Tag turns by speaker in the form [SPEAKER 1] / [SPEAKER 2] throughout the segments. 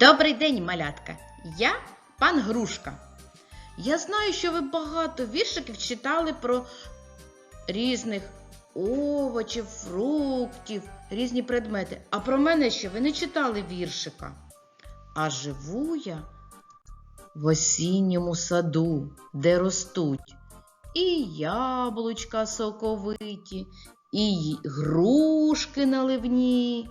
[SPEAKER 1] Добрий день, малятка! Я пан Грушка. Я знаю, що ви багато віршиків читали про різних овочів, фруктів, різні предмети. А про мене ще ви не читали віршика. А живу я в осінньому саду, де ростуть і яблучка соковиті, і грушки наливні.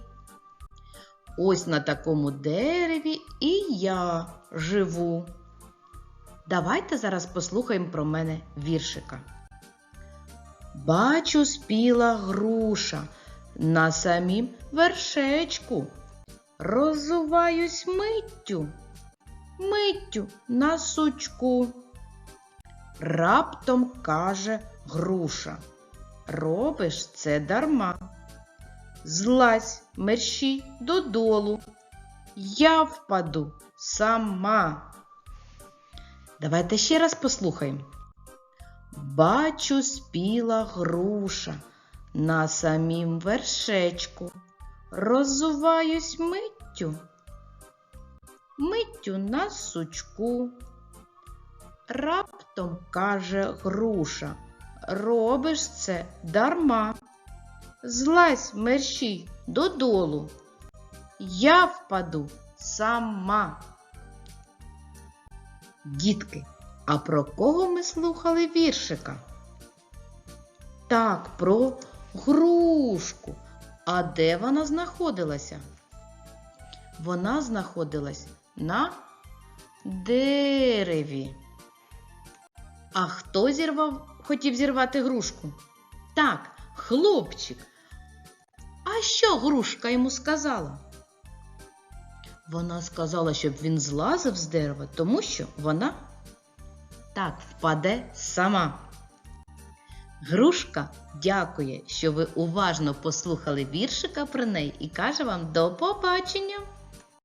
[SPEAKER 1] Ось на такому дереві і я живу. Давайте зараз послухаємо про мене віршика. Бачу спіла груша на самім вершечку. Розуваюсь миттю, миттю на сучку. Раптом каже груша. Робиш це дарма. Злазь мерщій додолу. Я впаду сама. Давайте ще раз послухаємо. Бачу спіла груша на самім вершечку. Розуваюсь миттю, миттю на сучку. Раптом каже груша, робиш це дарма. Злазь мерщій додолу. Я впаду сама. Дітки, а про кого ми слухали віршика? Так, про грушку. А де вона знаходилася? Вона знаходилась на дереві. А хто зірвав, хотів зірвати грушку? Так, хлопчик. А що грушка йому сказала? Вона сказала, щоб він злазив з дерева, тому що вона так впаде сама. Грушка дякує, що ви уважно послухали віршика про неї і каже вам до побачення!